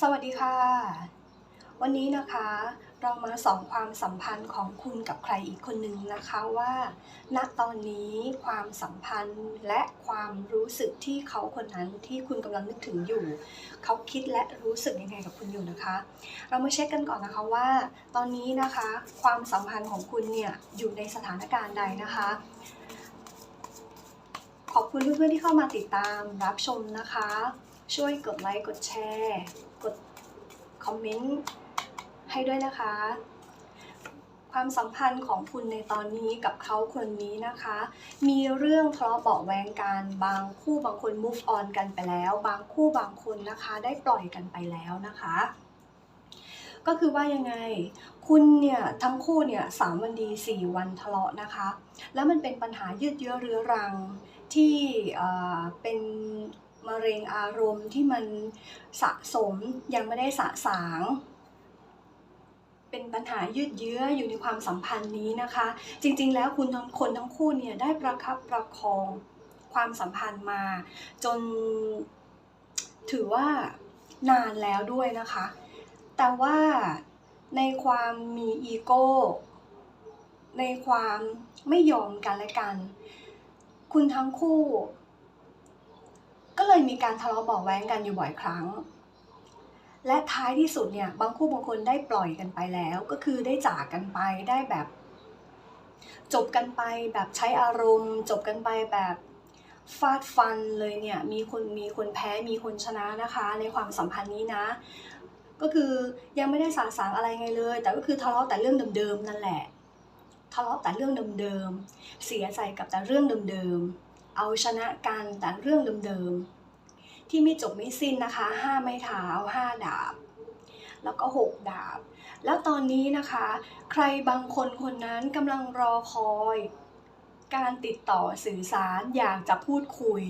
สวัสดีค่ะ วันนี้นะคะ เรามาส่องความสัมพันธ์ของคุณกับใครอีกคนหนึ่งนะคะว่า ณตอนนี้ความสัมพันธ์และความรู้สึกที่เขาคนนั้นที่คุณกำลังนึกถึงอยู่ เขาคิดและรู้สึกยังไงกับคุณอยู่นะคะ เรามาเช็คกันก่อนนะคะว่า ตอนนี้นะคะ ความสัมพันธ์ของคุณเนี่ยอยู่ในสถานการณ์ใดนะคะขอบคุณเพื่อนๆที่เข้ามาติดตามรับชมนะคะ ช่วยกดไลค์ กดแชร์ คอมเมนต์ให้ด้วยนะคะ ความสัมพันธ์ของคุณในตอนนี้กับเขาคนนี้นะคะ มีเรื่องทะเลาะเบาะแวงกันบางคู่บางคน move on กันไปแล้ว บางคู่บางคนนะคะได้ปล่อยกันไปแล้วนะคะก็คือว่ายังไงคุณเนี่ยทั้งคู่เนี่ยสามวันดีสี่วันทะเลาะนะคะ แล้วมันเป็นปัญหายืดเยื้อเรื้อรังที่เป็น มะเร็งอารมณ์ที่มันสะสมยังไม่ได้สะสาง เป็นปัญหายืดเยื้ออยู่ในความสัมพันธ์นี้นะคะ จริงๆ แล้วคุณทั้งคนทั้งคู่เนี่ยได้ประคับประคองความสัมพันธ์มา จนถือว่านานแล้วด้วยนะคะ แต่ว่าในความมีอีโก้ ในความไม่ยอมกันและกัน คุณทั้งคู่ ก็เลยมีการทะเลาะเบาะแว้งกันอยู่บ่อยครั้ง และท้ายที่สุดเนี่ยบางคู่บางคนได้ปล่อยกันไปแล้ว ก็คือได้จากกันไปได้แบบ จบกันไปแบบใช้อารมณ์ จบกันไปแบบฟาดฟันเลยเนี่ยมีคนมีคนแพ้มีคนชนะนะคะ ในความสัมพันธ์นี้นะ ก็คือยังไม่ได้สาสางอะไรไงเลย แต่ก็คือทะเลาะแต่เรื่องเดิมๆนั่นแหละทะเลาะแต่เรื่องเดิมๆเสียใจกับแต่เรื่องเดิมๆ เอาชนะกันแต่เรื่องเดิมๆ ที่ไม่จบไม่สิ้นนะคะห้าไม้เท้าห้าดาบ แล้วก็หกดาบ แล้วตอนนี้นะคะ ใครบางคนคนนั้นกำลังรอคอย การติดต่อสื่อสารอยากจะพูดคุย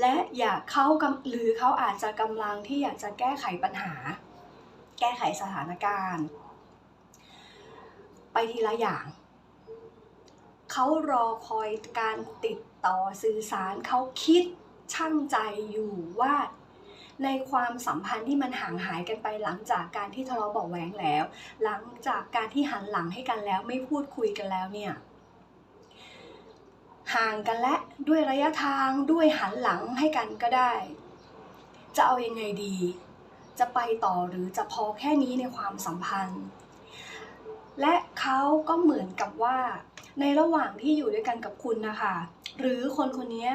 และอยากเข้าหรือเขาอาจจะกำลังที่อยากจะแก้ไขปัญหา แก้ไขสถานการณ์ ไปทีละอย่างเขารอคอยการติด ต่อสื่อสารเขาคิดช่างใจอยู่ว่า ในความสัมพันธ์ที่มันห่างหายกันไปหลังจากการที่ทะเลาะเบาะแว้งแล้ว หลังจากการที่หันหลังให้กันแล้วไม่พูดคุยกันแล้วเนี่ยห่างกันและด้วยระยะทางด้วยหันหลังให้กันก็ได้ จะเอายังไงดี จะไปต่อหรือจะพอแค่นี้ในความสัมพันธ์ และเขาก็เหมือนกับว่า ในระหว่างที่อยู่ด้วยกันกับคุณนะคะ หรือคนคนนี้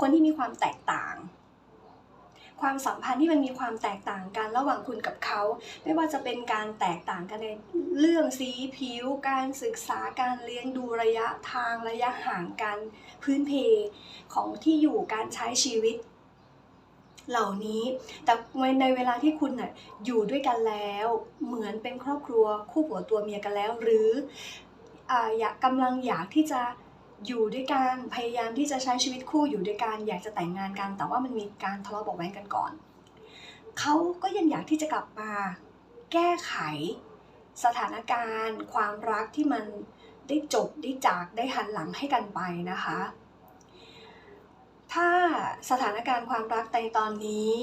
คนที่มีความแตกต่าง ความสัมพันธ์ที่มันมีความแตกต่างกันระหว่างคุณกับเขา ไม่ว่าจะเป็นการแตกต่างกันในเรื่องสีผิว การศึกษาการเลี้ยงดูระยะทางระยะห่างกันพื้นเพของที่อยู่การใช้ชีวิตเหล่านี้แต่ในเวลาที่คุณน่ะอยู่ด้วยกันแล้ว เหมือนเป็นครอบครัวคู่ผัวตัวเมียกันแล้ว หรือ อยากกำลังอยากที่จะอยู่ด้วยกันพยายามที่จะใช้ชีวิตคู่อยู่ด้วยกันอยากจะแต่งงานกัน แต่ว่ามันมีการทะเลาะเบาะแว้งกันก่อนเขาก็ยังอยากที่จะกลับมาแก้ไข สถานการณ์ ความรักที่มันได้จบได้จากได้หันหลังให้กันไปนะคะ ถ้าสถานการณ์ความรักในตอนนี้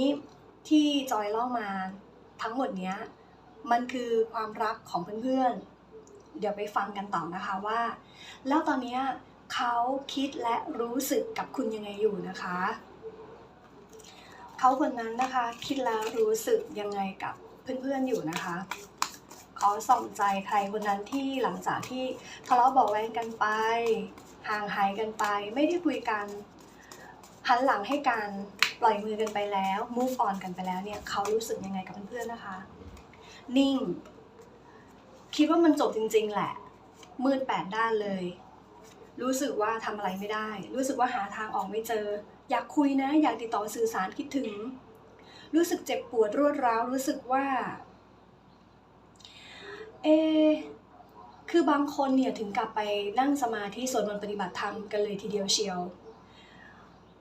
ที่จอยเล่ามาทั้งหมดเนี้ยมันคือความรักของเพื่อนๆ เดี๋ยวไปฟังกันต่อนะคะว่า แล้วตอนนี้เขาคิดและรู้สึกกับคุณยังไงอยู่นะคะ เขาคนนั้นนะคะคิดแล้วรู้สึกยังไงกับเพื่อนๆอยู่นะคะเขอส่องใจใครคนนั้นที่หลังจากที่ทะเลาะเบาะแว้งกันไป ห่างหายกันไป ไม่ได้คุยกันหันหลังให้กันปล่อยมือกันไปแล้ว move on กันไปแล้วเนี่ยเขารู้สึกยังไงกับเพื่อนๆนะคะ นิ่ง คิดว่ามันจบจริง ๆ แหละ มืดแปดด้านเลย รู้สึกว่าทำอะไรไม่ได้ รู้สึกว่าหาทางออกไม่เจอ อยากคุยนะ อยากติดต่อสื่อสารคิดถึง รู้สึกเจ็บปวดรวดร้าว รู้สึกว่า เอ คือบางคนเนี่ยถึงกลับไปนั่งสมาธิสวดมนต์ปฏิบัติธรรมกันเลยทีเดียวเชียว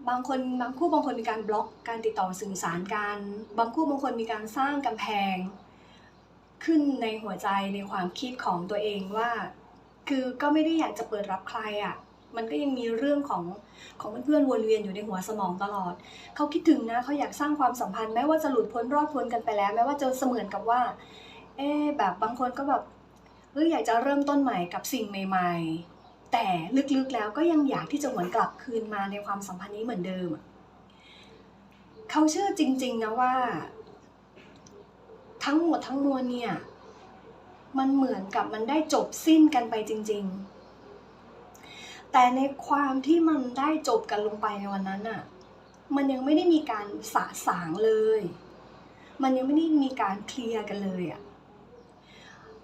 บางคนบางคู่บางคนมีการบล็อกการติดต่อสื่อสารกัน บางคู่บางคนมีการสร้างกำแพง ขึ้นในหัวใจในความคิดของตัวเองว่า คือก็ไม่ได้อยากจะเปิดรับใครอะ่ะ มันก็ยังมีเรื่องของของเพื่อนๆวนเวียนอยู่ในหัวสมองตลอด เขาคิดถึงนะเขาอยากสร้างความสัมพันธ์แม้ว่าจะหลุดพ้นรอดพ้นกันไปแล้ว แม้ว่าจะเสมือนกับว่า เอ๊แบบบางคนก็แบบเอออยากจะเริ่มต้นใหม่กับสิ่งใหม่ ๆ แต่ลึกๆแล้วก็ยังอยากที่จะหวนกลับคืนมาในความสัมพันธ์นี้เหมือนเดิม เขาเชื่อจริง ๆนะว่า ทั้งหมดทั้งมวลเนี่ย มันเหมือนกับมันได้จบสิ้นกันไปจริง ๆ แต่ในความที่มันได้จบกันลงไปในวันนั้นอะมันยังไม่ได้มีการสะสางเลย มันยังไม่ได้มีการเคลียร์กันเลยอะ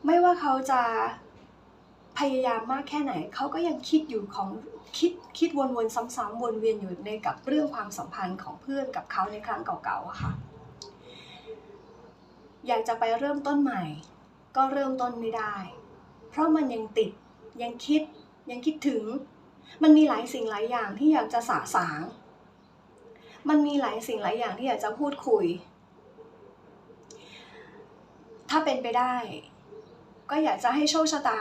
ไม่ว่าเขาจะพยายามมากแค่ไหน เขาก็ยังคิดอยู่ของคิดคิดวนๆซ้ำๆวนเวียนอยู่ในกับเรื่องความสัมพันธ์ของเพื่อนกับเขาในครั้งเก่าๆอะค่ะ อยากจะไปเริ่มต้นใหม่ ก็เริ่มต้นไม่ได้ เพราะมันยังติด ยังคิด ยังคิดถึง มันมีหลายสิ่งหลายอย่างที่อยากจะสะสาง มันมีหลายสิ่งหลายอย่างที่อยากจะพูดคุย ถ้าเป็นไปได้ ก็อยากจะให้โชคชะตา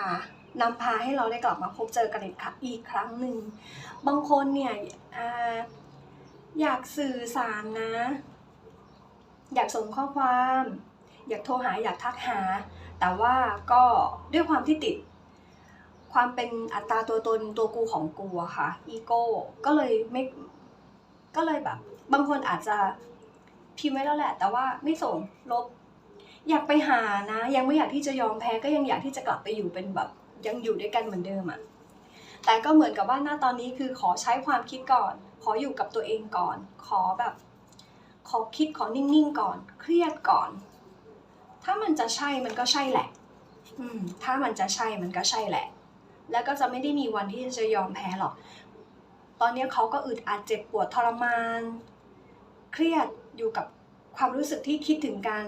นำพาให้เราได้กลับมาพบเจอกันอีกครั้งหนึ่ง บางคนเนี่ยออยากสื่อสารนะ อยากส่งข้อความ อยากโทรหาอยากทักหา แต่ว่าก็ด้วยความที่ติด ความเป็นอัตราตัวตนตัวกูของกูอะค่ะอีโก้ก็เลยไม่ก็เลยแบบ บางคนอาจจะพิมพ์ไว้แล้วแหละ แต่ว่าไม่ส่งลบ อยากไปหานะ ยังไม่อยากที่จะยอมแพ้ก็ยังอยากที่จะกลับไปอยู่เป็นแบบ ยังอยู่ด้วยกันเหมือนเดิมอะแต่ก็เหมือนกับว่าหน้าตอนนี้คือขอใช้ความคิดก่อน ขออยู่กับตัวเองก่อน ขอแบบ ขอคิดขอนิ่งๆก่อน เครียดก่อน ถ้ามันจะใช่มันก็ใช่แหละ อืม ถ้ามันจะใช่มันก็ใช่แหละ แล้วก็จะไม่ได้มีวันที่จะยอมแพ้หรอก ตอนนี้เขาก็อึดอัดเจ็บปวดทรมาน เครียดอยู่กับความรู้สึกที่คิดถึงกัน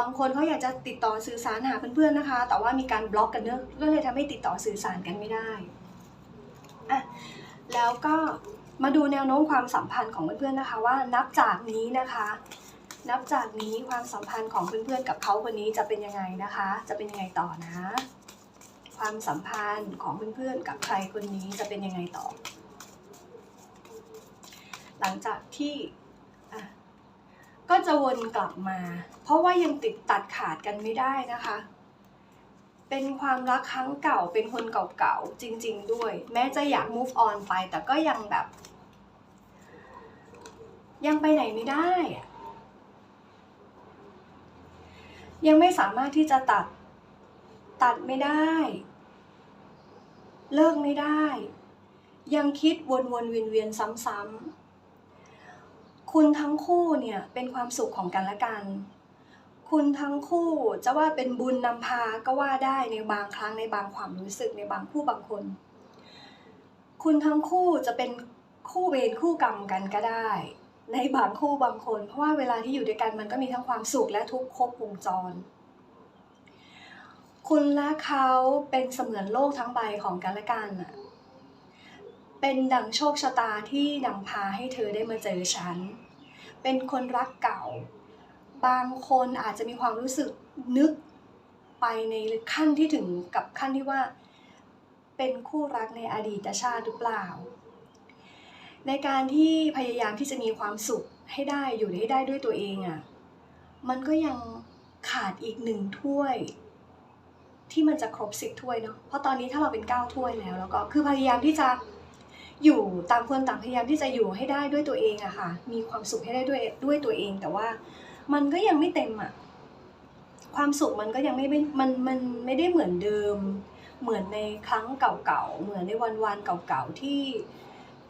บางคนเขาอยากจะติดต่อสื่อสารหาเพื่อนๆนะคะ แต่ว่ามีการบล็อกกันเนอะก็เลยทำให้ติดต่อสื่อสารกันไม่ได้อะแล้วก็มาดูแนวโน้มความสัมพันธ์ของเพื่อนๆนะคะว่านับจากนี้นะคะ นับจากนี้ความสัมพันธ์ของเพื่อนๆกับเขาคนนี้จะเป็นยังไงนะคะ จะเป็นยังไงต่อนะ ความสัมพันธ์ของเพื่อนๆกับใครคนนี้จะเป็นยังไงต่อ หลังจากที่ก็จะวนกลับมา เพราะว่ายังติดตัดขาดกันไม่ได้นะคะ เป็นความรักครั้งเก่าเป็นคนเก่าๆจริง ๆ ด้วย แม้จะอยาก move on ไปแต่ก็ยังแบบ ยังไปไหนไม่ได้อะ ยังไม่สามารถที่จะตัด ตัดไม่ได้ เลิกไม่ได้ ยังคิดวนๆเวียนๆซ้ำๆ คุณทั้งคู่เนี่ยเป็นความสุขของกันและกัน คุณทั้งคู่จะว่าเป็นบุญนำพาก็ว่าได้ในบางครั้งในบางความรู้สึกในบางคู่บางคน คุณทั้งคู่จะเป็นคู่เวรคู่กรรมกันก็ได้ ในบางคู่บางคน เพราะว่าเวลาที่อยู่ด้วยกันมันก็มีทั้งความสุขและทุกข์ครบวงจร คุณและเขาเป็นเสมือนโลกทั้งใบของกันและกันเป็นดังโชคชะตาที่นำพาให้เธอได้มาเจอฉัน เป็นคนรักเก่า บางคนอาจจะมีความรู้สึกนึกไปในขั้นที่ถึงกับขั้นที่ว่า เป็นคู่รักในอดีตชาติหรือเปล่า ในการที่พยายามที่จะมีความสุขให้ได้อยู่ให้ได้ด้วยตัวเองอะ่ะมันก็ยังขาดอีกหนึ่งถ้วย ที่มันจะครบสิบถ้วยเนาะเพราะตอนนี้ถ้าเราเป็นเก้าถ้วยแล้ว แล้วก็คือพยายามที่จะอยู่ต่างคนต่างพยายามที่จะอยู่ให้ได้ด้วยตัวเองอะค่ะ มีความสุขให้ได้ด้วยด้วยตัวเอง แต่ว่ามันก็ยังไม่เต็มอะความสุขมันก็ยังไม่ไม่มันมันไม่ได้เหมือนเดิม เหมือนในครั้งเก่าๆเหมือนในวันวันๆเก่าๆที่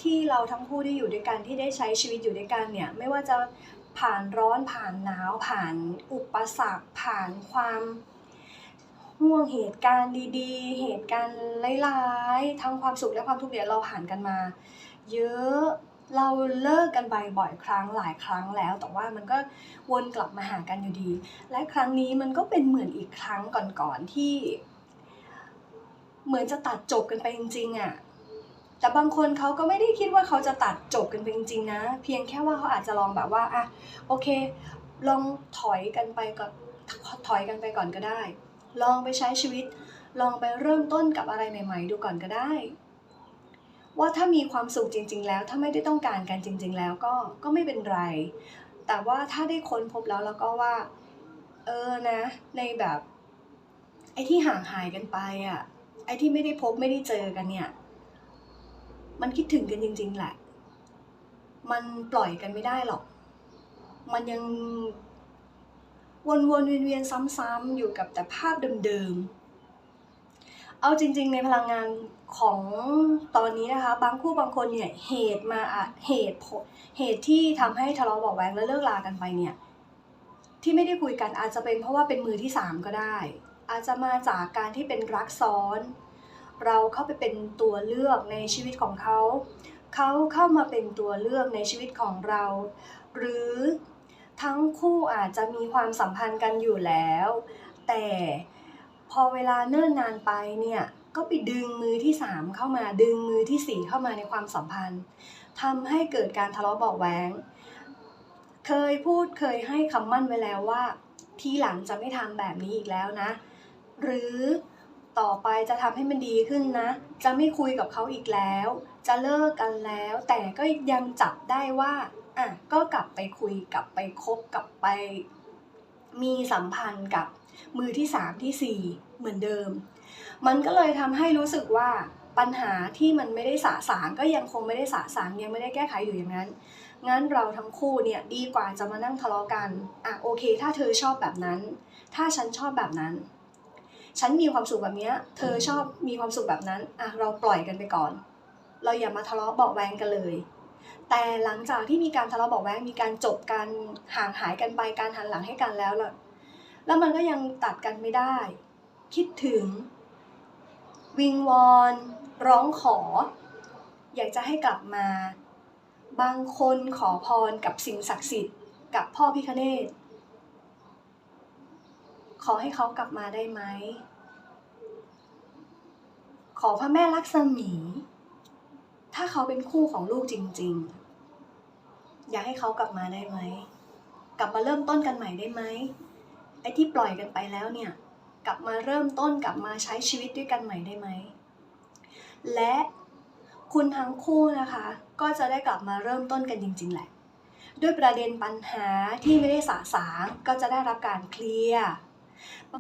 ที่เราทั้งคู่ได้อยู่ด้วยกันที่ได้ใช้ชีวิตอยู่ด้วยกันเนี่ยไม่ว่าจะผ่านร้อนผ่านหนาวผ่านอุปสรรคผ่านความห่วงเหตุการณ์ดีๆ เหตุการณ์ร้ายๆทั้งความสุขและความทุกข์เนี่ยเราผ่านกันมา เยอะเราเลิกกันไปบ่อยครั้งหลายครั้งแล้ว แต่ว่ามันก็วนกลับมาหากันอยู่ดี และครั้งนี้มันก็เป็นเหมือนอีกครั้งก่อนๆที่ เหมือนจะตัดจบกันไปจริงๆอะ่ะ แต่บางคนเขาก็ไม่ได้คิดว่าเขาจะตัดจบกันไปจริงๆนะ เพียงแค่ว่าเขาอาจจะลองแบบว่าอะโอเค ลองถอยกันไปก่อนถอยกันไปก่อนก็ได้ ลองไปใช้ชีวิต ลองไปเริ่มต้นกับอะไรใหม่ ๆ ดูก่อนก็ได้ ว่าถ้ามีความสุขจริง ๆ แล้ว ถ้าไม่ได้ต้องการกันจริง ๆ แล้วก็ก็ไม่เป็นไร แต่ว่าถ้าได้ค้นพบแล้วแล้วก็ว่า เออนะ ในแบบ ไอ้ที่ห่างหายกันไปอะไอ้ที่ไม่ได้พบไม่ได้เจอกันเนี่ย มันคิดถึงกันจริง ๆ แหละ มันปล่อยกันไม่ได้หรอก มันยังวนๆเวียนๆซ้ำๆอยู่กับแต่ภาพเดิมๆ เอาจริง ๆ ในพลังงานของตอนนี้นะคะ บางคู่บางคนเนี่ยเหตุมาอะเหตุผลเหตุที่ทำให้ทะเลาะเบาแวงและเลิกลากันไปเนี่ยที่ไม่ได้คุยกันอาจจะเป็นเพราะว่าเป็นมือที่สามก็ได้ อาจจะมาจากการที่เป็นรักซ้อน เราเข้าไปเป็นตัวเลือกในชีวิตของเขา เขาเข้ามาเป็นตัวเลือกในชีวิตของเรา หรือทั้งคู่อาจจะมีความสัมพันธ์กันอยู่แล้ว แต่พอเวลาเนิ่นนานไปเนี่ยก็ไปดึงมือที่สามเข้ามาดึงมือที่สี่เข้ามาในความสัมพันธ์ทำให้เกิดการทะเลาะเบาะแว้งเคยพูดเคยให้คำมั่นไว้แล้วว่า ทีหลังจะไม่ทำแบบนี้อีกแล้วนะ หรือ ต่อไปจะทำให้มันดีขึ้นนะ จะไม่คุยกับเขาอีกแล้ว จะเลิกกันแล้ว แต่ก็ยังจับได้ว่าอะก็กลับไปคุยกลับไปคบกลับไป มีสัมพันธ์กับมือที่สามที่สี่เหมือนเดิม มันก็เลยทำให้รู้สึกว่าปัญหาที่มันไม่ได้สะสางก็ยังคงไม่ได้สะสางยังไม่ได้แก้ไขอยู่อย่างนั้น งั้นเราทั้งคู่เนี่ยดีกว่าจะมานั่งทะเลาะกัน อะโอเค ถ้าเธอชอบแบบนั้น ถ้าฉันชอบแบบนั้น ฉันมีความสุขแบบเนี้ยเธอชอบมีความสุขแบบนั้นอะเราปล่อยกันไปก่อน เราอย่ามาทะเลาะเบาแวงกันเลย แต่หลังจากที่มีการทะเลาะเบาแวงมีการจบกันห่างหายกันไปการหันหลังให้กันแล้วล่ะแล้วมันก็ยังตัดกันไม่ได้ คิดถึง วิงวอนร้องขอ อยากจะให้กลับมา บางคนขอพรกับสิ่งศักดิ์สิทธิ์กับพ่อพิคเนต ขอให้เขากลับมาได้ไหม ขอพระแม่ลักษมี ถ้าเขาเป็นคู่ของลูกจริง ๆ อยากให้เขากลับมาได้ไหม กลับมาเริ่มต้นกันใหม่ได้ไหม ไอ้ที่ปล่อยกันไปแล้วเนี่ย กลับมาเริ่มต้นกลับมาใช้ชีวิตด้วยกันใหม่ได้ไหม และคุณทั้งคู่นะคะ ก็จะได้กลับมาเริ่มต้นกันจริง ๆ แหละ ด้วยประเด็นปัญหาที่ไม่ได้สะสางก็จะได้รับการเคลียร์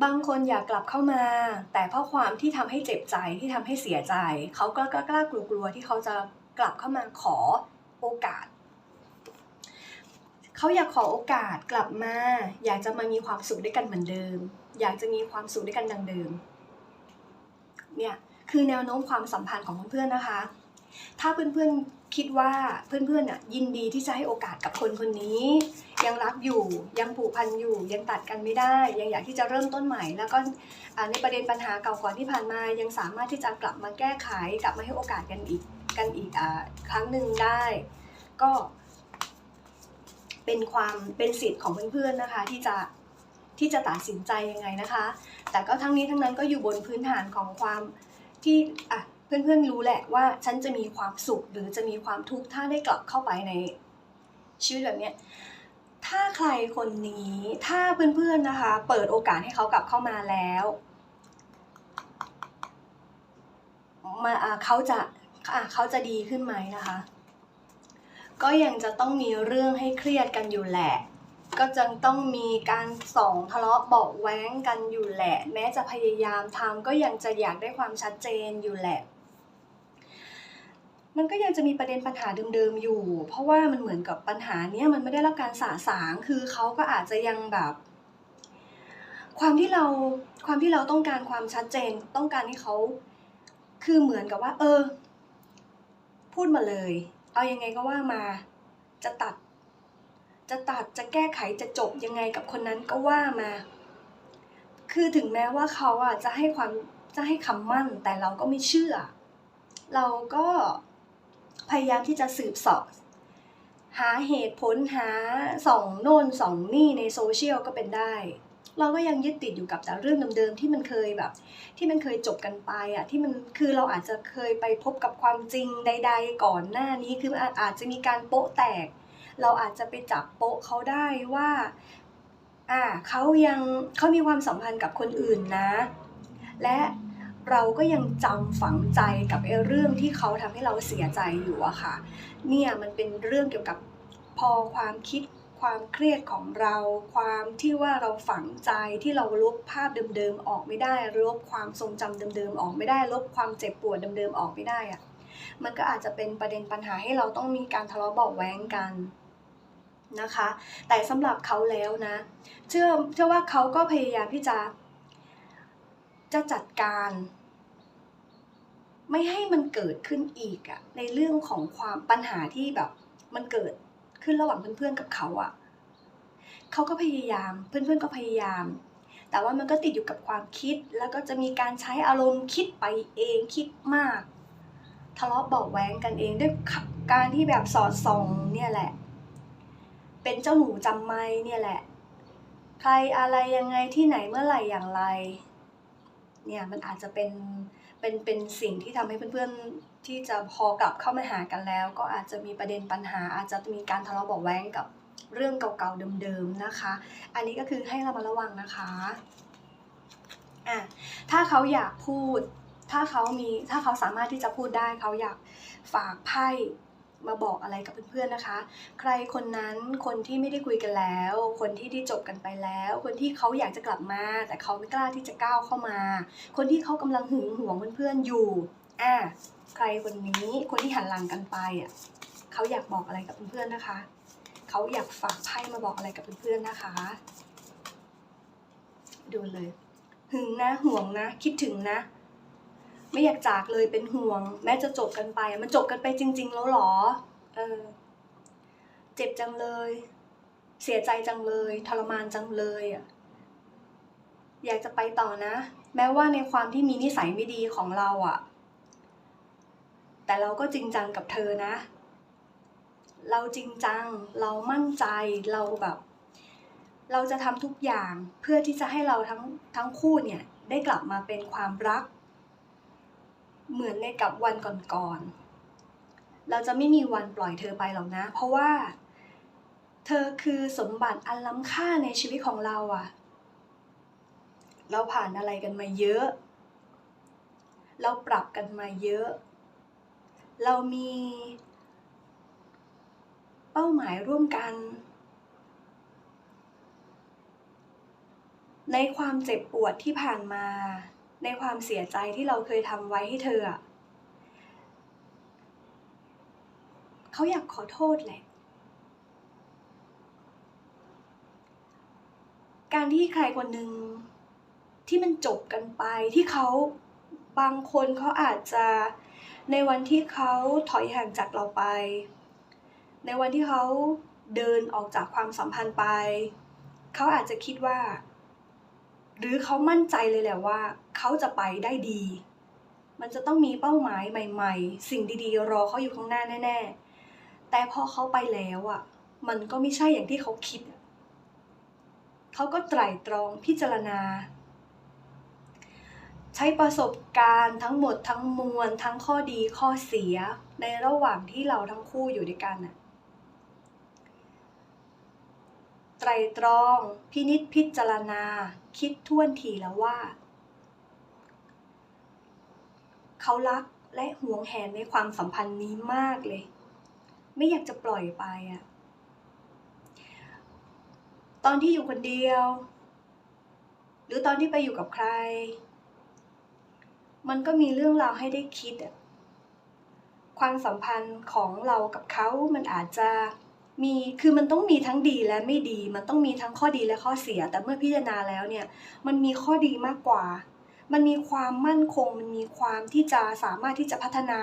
บางคนอยากกลับเข้ามา แต่เพราะความที่ทำให้เจ็บใจที่ทำให้เสียใจ เขาก็กล้ากลัวๆที่เขาจะกลับเข้ามาขอโอกาสเขาอยากขอโอกาสกลับมา อยากจะมามีความสุขด้วยกันเหมือนเดิม อยากจะมีความสุขด้วยกันดังเดิมเนี่ยคือแนวโน้มความสัมพันธ์ของเพื่อนๆนะคะ ถ้าเพื่อนๆคิดว่าเพื่อนๆน่ะยินดีที่จะให้โอกาสกับคนคนนี้ ยังรักอยู่ยังผูกพันอยู่ ยังตัดกันไม่ได้ ยังอยากที่จะเริ่มต้นใหม่ แล้วก็ในประเด็นปัญหาเก่าก่อนที่ผ่านมา ยังสามารถที่จะกลับมาแก้ไขกลับมาให้โอกาสกันอีกกันอีกอครั้งหนึ่งได้ ก็ เป็นความเป็นสิทธิ์ของเพื่อนๆนะคะ ที่จะที่จะตัดสินใจยังไงนะคะ แต่ก็ทั้งนี้ทั้งนั้นก็อยู่บนพื้นฐานของความที่อะ เพื่อนๆรู้แหละว่าฉันจะมีความสุขหรือจะมีความทุกข์ถ้าได้กลับเข้าไปในชีวิตแบบเนี้ยถ้าใครคนนี้ถ้าเพื่อนๆนะคะ เปิดโอกาสให้เขากลับเข้ามาแล้วมาเขาจะะเขาจะดีขึ้นไหมนะคะ ก็ยังจะต้องมีเรื่องให้เครียดกันอยู่แหละ ก็จะต้องมีการส่องทะเลาะเบาแว้งกันอยู่แหละ แม้จะพยายามทำก็ยังจะอยากได้ความชัดเจนอยู่แหละ มันก็ยังจะมีประเด็นปัญหาเดิมๆอยู่ เพราะว่ามันเหมือนกับปัญหาเนี้ยมันไม่ได้รับการสะสางคือเขาก็อาจจะยังแบบ ความที่เราความที่เราต้องการความชัดเจนต้องการให้เขาคือเหมือนกับว่า เออ พูดมาเลย เอายังไงก็ว่ามาจะตัด จะตัดจะแก้ไขจะจบยังไงกับคนนั้นก็ว่ามา คือถึงแม้ว่าเขาอะจะให้ความจะให้คำมั่นแต่เราก็ไม่เชื่อ เราก็ พยายามที่จะสืบสอบหาเหตุผลหาส่องโน่นส่องนี่ในโซเชียลก็เป็นได้ เราก็ยังยึดติดอยู่กับแต่เรื่องเดิมๆที่มันเคยแบบ ที่มันเคยจบกันไปอะที่มันคือเราอาจจะเคยไปพบกับความจริงใด ๆ ก่อนหน้านี้คืออาอาจจะมีการโป๊ะแตก เราอาจจะไปจับโป๊ะเขาได้ว่าอ่าเขายังเขามีความสัมพันธ์กับคนอื่นนะ และ เราก็ยังจำฝังใจกับไอ้เรื่องที่เขาทำให้เราเสียใจอยู่อะค่ะ เนี่ยมันเป็นเรื่องเกี่ยวกับพอความคิดความเครียดของเรา ความที่ว่าเราฝังใจที่เราลบภาพเดิมๆออกไม่ได้ลบความทรงจำเดิมๆออกไม่ได้ลบความเจ็บปวดเดิมๆออกไม่ได้อะมันก็อาจจะเป็นประเด็นปัญหาให้เราต้องมีการทะเลาะเบาะแว้งกันนะคะ แต่สำหรับเขาแล้วนะ เชื่อเชื่อว่าเขาก็พยายามที่จะ จะจัดการ ไม่ให้มันเกิดขึ้นอีกอะในเรื่องของความปัญหาที่แบบ มันเกิดขึ้นระหว่างเพื่อนๆกับเขาอะเขาก็พยายามเพื่อนๆก็พยายาม แต่ว่ามันก็ติดอยู่กับความคิดแล้วก็จะมีการใช้อารมณ์คิดไปเองคิดมาก ทะเลาะเบาะแวงกันเองด้วยการที่แบบสอดส่องเนี่ยแหละ เป็นเจ้าหนูจำไม่เนี่ยแหละ ใครอะไรยังไงที่ไหนเมื่อไหร่อย่างไร เนี่ยมันอาจจะเป็นเป็นเป็นสิ่งที่ทำให้เพื่อนๆที่จะพอกลับเข้ามาหากันแล้ว ก็อาจจะมีประเด็นปัญหา อาจจะมีการทะเลาะเบาะแว้งกับเรื่องเก่าๆเดิมๆนะคะ อันนี้ก็คือให้เรามาระวังนะคะอะถ้าเขาอยากพูด ถ้าเขามีถ้าเขาสามารถที่จะพูดได้เขาอยากฝากไพ่ มาบอกอะไรกับเพื่อนๆนะคะ ใครคนนั้นคนที่ไม่ได้คุยกันแล้ว คนที่ที่จบกันไปแล้ว คนที่เขาอยากจะกลับมา แต่เขาไม่กล้าที่จะก้าวเข้ามา คนที่เขากำลังหึงหวงเพื่อนๆอยู่อะใครคนนี้คนที่หันหลังกันไปอะเขาอยากบอกอะไรกับเพื่อนๆนะคะเขาอยากฝากไพ่มาบอกอะไรกับเพื่อนๆนะคะ ดูเลยหึงนะห่วงนะ คิดถึงนะ ไม่อยากจากเลยเป็นห่วง แม้จะจบกันไป มันจบกันไปจริง ๆ แล้วหรอ เออ เจ็บจังเลย เสียใจจังเลย ทรมานจังเลยอะอยากจะไปต่อนะ แม้ว่าในความที่มีนิสัยไม่ดีของเราอะ แต่เราก็จริงจังกับเธอนะ เราจริงจัง เรามั่นใจเราแบบ เราจะทำทุกอย่างเพื่อที่จะให้เราทั้งทั้งคู่เนี่ย ได้กลับมาเป็นความรัก เหมือนในกับวันก่อนๆ เราจะไม่มีวันปล่อยเธอไปหรอกนะ เพราะว่า เธอคือสมบัติอันล้ำค่าในชีวิตของเราอะเราผ่านอะไรกันมาเยอะ เราปรับกันมาเยอะ เรามี เป้าหมายร่วมกัน ในความเจ็บปวดที่ผ่านมา ในความเสียใจที่เราเคยทำไว้ให้เธอเขาอยากขอโทษแหละ การที่ใครคนหนึ่งที่มันจบกันไปที่เขาบางคนเขาอาจจะในวันที่เขาถอยห่างจากเราไป ในวันที่เขาเดินออกจากความสัมพันธ์ไป เขาอาจจะคิดว่า หรือเขามั่นใจเลยแหละว่า เขาจะไปได้ดี มันจะต้องมีเป้าหมายใหม่ ๆ สิ่งดีๆ รอเขาอยู่ข้างหน้าแน่ ๆ แต่พอเขาไปแล้วอะ มันก็ไม่ใช่อย่างที่เขาคิด เขาก็ไตร่ตรองพิจารณา ใช้ประสบการณ์ทั้งหมดทั้งมวลทั้งข้อดีข้อเสียในระหว่างที่เราทั้งคู่อยู่ด้วยกันน่ะ ไตรตรอง พินิษพิจารณา คิดท่วนทีแล้วว่า เขารักและหวงแหนในความสัมพันธ์นี้มากเลย ไม่อยากจะปล่อยไปอะตอนที่อยู่คนเดียว หรือตอนที่ไปอยู่กับใคร มันก็มีเรื่องราวให้ได้คิดอะความสัมพันธ์ของเรากับเขามันอาจจะ มีคือมันต้องมีทั้งดีและไม่ดี มันต้องมีทั้งข้อดีและข้อเสีย แต่เมื่อพิจารณาแล้วเนี่ย มันมีข้อดีมากกว่า มันมีความมั่นคง มันมีความที่จะสามารถที่จะพัฒนา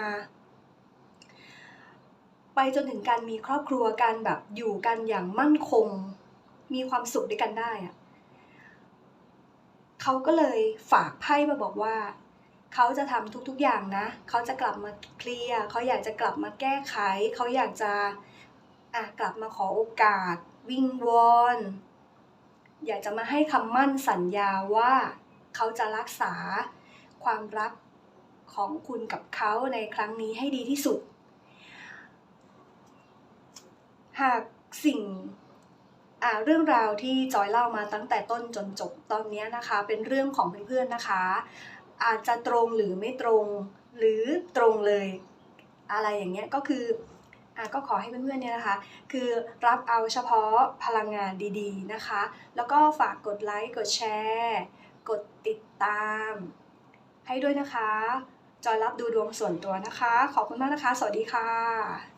ไปจนถึงการมีครอบครัวการแบบอยู่กันอย่างมั่นคง มีความสุขด้วยกันได้อะเขาก็เลยฝากไพ่มาบอกว่าเขาจะทำทุกๆอย่างนะ เขาจะกลับมาเคลียร์เขาอยากจะกลับมาแก้ไข เขาอยากจะ อะกลับมาขอโอกาส วิงวอนอยากจะมาให้คำมั่นสัญญาว่าเขาจะรักษาความรักของคุณกับเขาในครั้งนี้ให้ดีที่สุด หากสิ่งเรื่องราวที่จอยเล่ามาตั้งแต่ต้นจนจบตอนนี้นะคะ เป็นเรื่องของเพื่อนๆนะคะ อาจจะตรงหรือไม่ตรงหรือตรงเลย อะไรอย่างเงี้ยก็คือ ก็ขอให้เพื่อนๆเนี่ยนะคะ คือรับเอาเฉพาะพลังงานดีๆนะคะ แล้วก็ฝากกดไลค์กดแชร์ กดติดตาม ให้ด้วยนะคะ จอยรับดูดวงส่วนตัวนะคะ ขอบคุณมากนะคะ สวัสดีค่ะ